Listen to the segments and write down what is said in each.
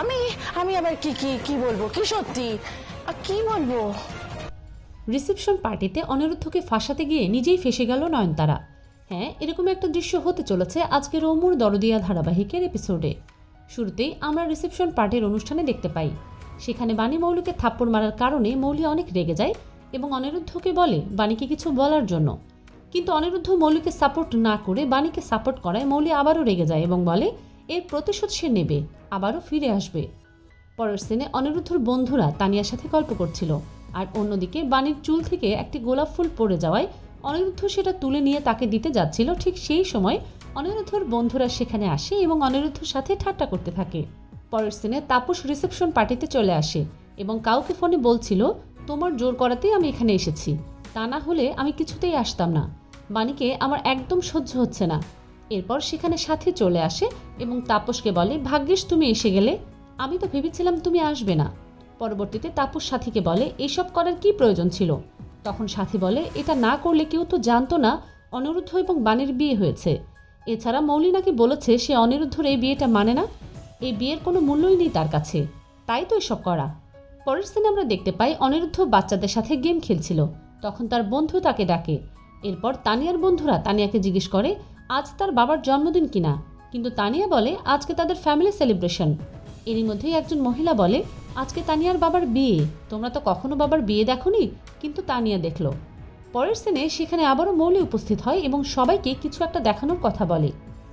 আমি আমি আবার কি কি কি বলব? কি সত্যি? আর কি বলব? রিসেপশন পার্টিতে অনিরুদ্ধকে ফাঁসাতে গিয়ে নিজেই ফেসে গেল নয়নতারা। হ্যাঁ এরকম একটা দৃশ্য হতে চলেছে আজকের অমুর দরদিয়া ধারাবাহিকের এপিসোডে শুরুতেই আমরা রিসেপশন পার্টির অনুষ্ঠানে দেখতে পাই। সেখানে বাণী মৌলিকে থাপ্পড় মারার কারণে মৌলি অনেক রেগে যায় এবং অনিরুদ্ধকে বলে বাণীকে কিছু বলার জন্য। কিন্তু অনিরুদ্ধ মৌলিকে সাপোর্ট না করে বাণীকে সাপোর্ট করায় মৌলি আবারও রেগে যায় এবং বলে এর প্রতিশোধ সে নেবে, আবারও ফিরে আসবে। পরের সিনে অনিরুদ্ধর বন্ধুরা তানিয়ার সাথে গল্প করছিল। আর অন্যদিকে বাণীর চুল থেকে একটি গোলাপ ফুল পড়ে যাওয়ায় অনিরুদ্ধ সেটা তুলে নিয়ে তাকে দিতে যাচ্ছিল। ঠিক সেই সময় অনিরুদ্ধর বন্ধুরা সেখানে আসে এবং অনিরুদ্ধর সাথে ঠাট্টা করতে থাকে। পরের সিনে তাপস রিসেপশন পার্টিতে চলে আসে এবং কাউকে ফোনে বলছিল, তোমার জোর করাতেই আমি এখানে এসেছি। তা না হলে আমি কিছুতেই আসতাম না। বাণীকে আমার একদম সহ্য হচ্ছে না। এরপর সেখানে সাথে চলে আসে এবং তাপসকে বলে, ভাগ্যিস তুমি এসে গেলে। আমি তো ভেবেছিলাম তুমি আসবে না। পরবর্তীতে তাপস সাথীকে বলে, এসব করার কি প্রয়োজন ছিল? তখন সাথী বলে, এটা না করলে কেউ তো জানতো না অনিরুদ্ধ এবং বাণীর বিয়ে হয়েছে। এছাড়া মৌলি নাকি বলেছে সে অনিরুদ্ধর এই বিয়েটা মানে না। এই বিয়ের কোনো মূল্যই নেই তার কাছে। তাই তো এসব করা। পরের সিনে আমরা দেখতে পাই অনিরুদ্ধ বাচ্চাদের সাথে গেম খেলছিল। তখন তার বন্ধু তাকে ডাকে। এরপর তানিয়ার বন্ধুরা তানিয়াকে জিজ্ঞেস করে আজ তার বাবার জন্মদিন কিনা? কিন্তু তানিয়া বলে, আজকে তাদের ফ্যামিলি সেলিব্রেশন এরই মধ্যেই একজন মহিলা বলে, আজকে তানিয়ার বাবার বিয়ে। তোমরা তো কখনো বাবার বিয়ে দেখোনি, কিন্তু তানিয়া দেখল। পরের সিনে সেখানে আবারও মৌলি উপস্থিত হয় এবং সবাইকে কিছু একটা দেখানোর কথা বলে।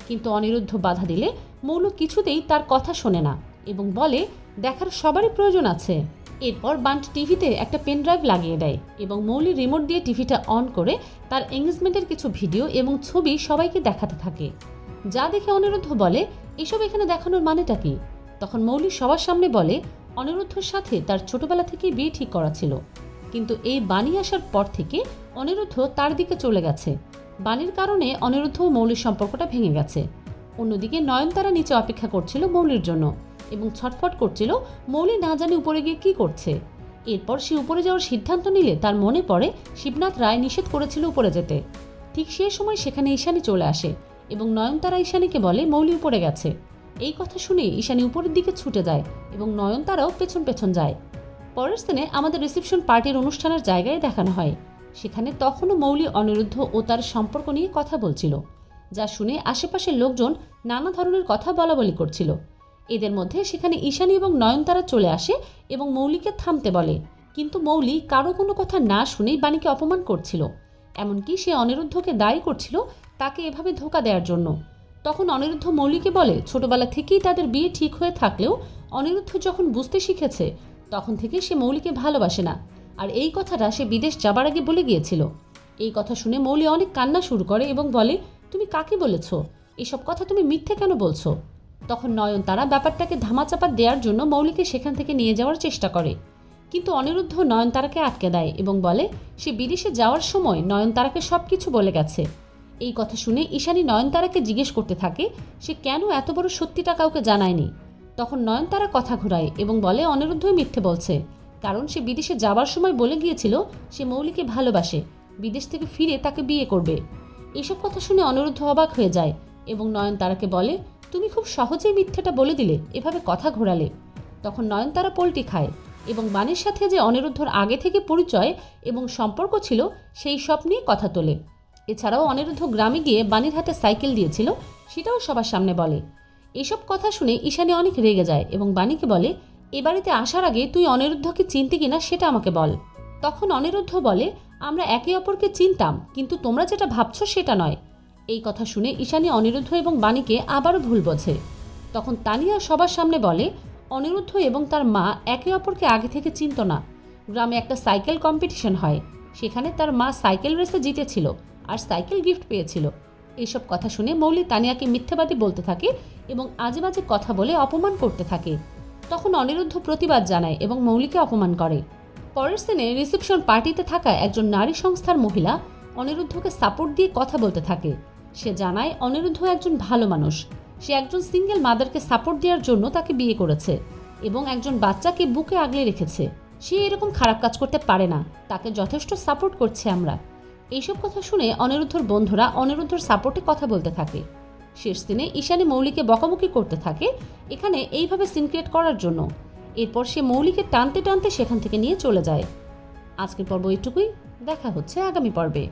কিন্তু অনিরুদ্ধ বাধা দিলে মৌল কিছুতেই তার কথা শোনে না এবং বলে দেখার সবারই প্রয়োজন আছে। এরপর বান্ট টিভিতে একটা পেন ড্রাইভ লাগিয়ে দেয় এবং মৌলি রিমোট দিয়ে টিভিটা অন করে তার এঙ্গেজমেন্টের কিছু ভিডিও এবং ছবি সবাইকে দেখাতে থাকে। যা দেখে অনিরুদ্ধ বলে, এসব এখানে দেখানোর মানেটা কি? তখন মৌলি সবার সামনে বলে, অনিরুদ্ধর সাথে তার ছোটবেলা থেকেই বিয়ে ঠিক করা ছিল। কিন্তু এই বাণী আসার পর থেকে অনিরুদ্ধ তার দিকে চলে গেছে। বাণীর কারণে অনিরুদ্ধ মৌলির সম্পর্কটা ভেঙে গেছে। অন্যদিকে নয়নতারা নিচে অপেক্ষা করছিল মৌলির জন্য। এবং ছটফট করছিল মৌলি না জানে উপরে গিয়ে কি করছে। এরপর সে উপরে যাওয়ার সিদ্ধান্ত নিলে তার মনে পড়ে শিবনাথ রায় নিষেধ করেছিল উপরে যেতে। ঠিক সে সময় সেখানে ঈশানী চলে আসে এবং নয়নতারা ঈশানীকে বলে, মৌলি উপরে গেছে। এই কথা শুনে ঈশানী উপরের দিকে ছুটে যায় এবং নয়নতারাও পেছন পেছন যায়। পরের স্থানে আমাদের রিসেপশন পার্টির অনুষ্ঠানের জায়গায় দেখানো হয়। সেখানে তখনও মৌলি অনিরুদ্ধ ও তার সম্পর্ক নিয়ে কথা বলছিল, যা শুনে আশেপাশের লোকজন নানা ধরনের কথা বলা বলি করছিল। এদের মধ্যে সেখানে ঈশানী এবং নয়নতারা চলে আসে এবং মৌলিকে থামতে বলে। কিন্তু মৌলি কারও কোনো কথা না শুনেই বাণীকে অপমান করছিল। এমনকি সে অনিরুদ্ধকে দায়ী করছিল তাকে এভাবে ধোকা দেওয়ার জন্য। তখন অনিরুদ্ধ মৌলিকে বলে, ছোটবেলা থেকেই তাদের বিয়ে ঠিক হয়ে থাকলেও অনিরুদ্ধ যখন বুঝতে শিখেছে, তখন থেকে সে মৌলিকে ভালোবাসে না। আর এই কথাটা সে বিদেশ যাবার আগে বলে গিয়েছিল। এই কথা শুনে মৌলি অনেক কান্না শুরু করে এবং বলে, তুমি কাকে বলেছ? এসব কথা তুমি মিথ্যে কেন বলছো? তখন নয়ন তারা ব্যাপারটাকে ধামাচাপা দেওয়ার জন্য মৌলিকে সেখান থেকে নিয়ে যাওয়ার চেষ্টা করে। কিন্তু অনিরুদ্ধ নয়নতারাকে আটকে দেয় এবং বলে, সে বিদেশে যাওয়ার সময় নয়নতারাকে সব কিছু বলে গেছে এই কথা শুনে ঈশানী নয়নতারাকে জিজ্ঞেস করতে থাকে, সে কেন এত বড় সত্যিটা কাউকে জানায়নি তখন নয়নতারা কথা ঘুরায় এবং বলে, অনিরুদ্ধই মিথ্যে বলছে। কারণ সে বিদেশে যাবার সময় বলে গিয়েছিল, সে মৌলিকে ভালোবাসে, বিদেশ থেকে ফিরে তাকে বিয়ে করবে। এসব কথা শুনে অনিরুদ্ধ অবাক হয়ে যায় এবং নয়নতারাকে বলে তুমি খুব সহজেই মিথ্যেটা বলে দিলে, এভাবে কথা ঘোরালে। তখন নয়নতারা পোলটি খায় এবং বাণীর সাথে যে অনিরুদ্ধর আগে থেকে পরিচয় এবং সম্পর্ক ছিল, সেই সব নিয়ে কথা তোলে। এছাড়াও অনিরুদ্ধ গ্রামে গিয়ে বাণীর হাতে সাইকেল দিয়েছিল, সেটাও সবার সামনে বলে। এসব কথা শুনে ঈশানী অনেক রেগে যায় এবং বাণীকে বলে, এ বাড়িতে আসার আগে তুই অনিরুদ্ধকে চিনতে কিনা সেটা আমাকে বল। তখন অনিরুদ্ধ বলে, আমরা একে অপরকে চিনতাম, কিন্তু তোমরা যেটা ভাবছ সেটা নয়। এই কথা শুনে ঈশানী অনিরুদ্ধ এবং বাণীকে আবারও ভুল বোঝে। তখন তানিয়া সবার সামনে বলে, অনিরুদ্ধ এবং তার মা একে অপরকে আগে থেকে চিনত না। গ্রামে একটা সাইকেল কম্পিটিশন হয়। সেখানে তার মা সাইকেল রেসে জিতেছিল আর সাইকেল গিফট পেয়েছিল। এইসব কথা শুনে মৌলি তানিয়াকে মিথ্যাবাদী বলতে থাকে এবং আজে বাজে কথা বলে অপমান করতে থাকে। তখন অনিরুদ্ধ প্রতিবাদ জানায় এবং মৌলিকে অপমান করে। পরের সিনে রিসেপশন পার্টিতে থাকা একজন নারী সংস্থার মহিলা অনিরুদ্ধকে সাপোর্ট দিয়ে কথা বলতে থাকে। সে জানায়, অনিরুদ্ধ একজন ভালো মানুষ। সে একজন সিঙ্গেল মাদারকে সাপোর্ট দেওয়ার জন্য তাকে বিয়ে করেছে এবং একজন বাচ্চাকে বুকে আগলে রেখেছে। সে এরকম খারাপ কাজ করতে পারে না। তাকে যথেষ্ট সাপোর্ট করছে আমরা। এইসব কথা শুনে অনিরুদ্ধর বন্ধুরা অনিরুদ্ধর সাপোর্টে কথা বলতে থাকে। শেষ দিনে ঈশানী মৌলিকে বকাবকি করতে থাকে, এখানে এইভাবে সিন ক্রিয়েট করার জন্য। এরপর সে মৌলিকে টানতে টানতে সেখান থেকে নিয়ে চলে যায়। আজকের পর্ব এইটুকুই। দেখা হচ্ছে আগামী পর্বে।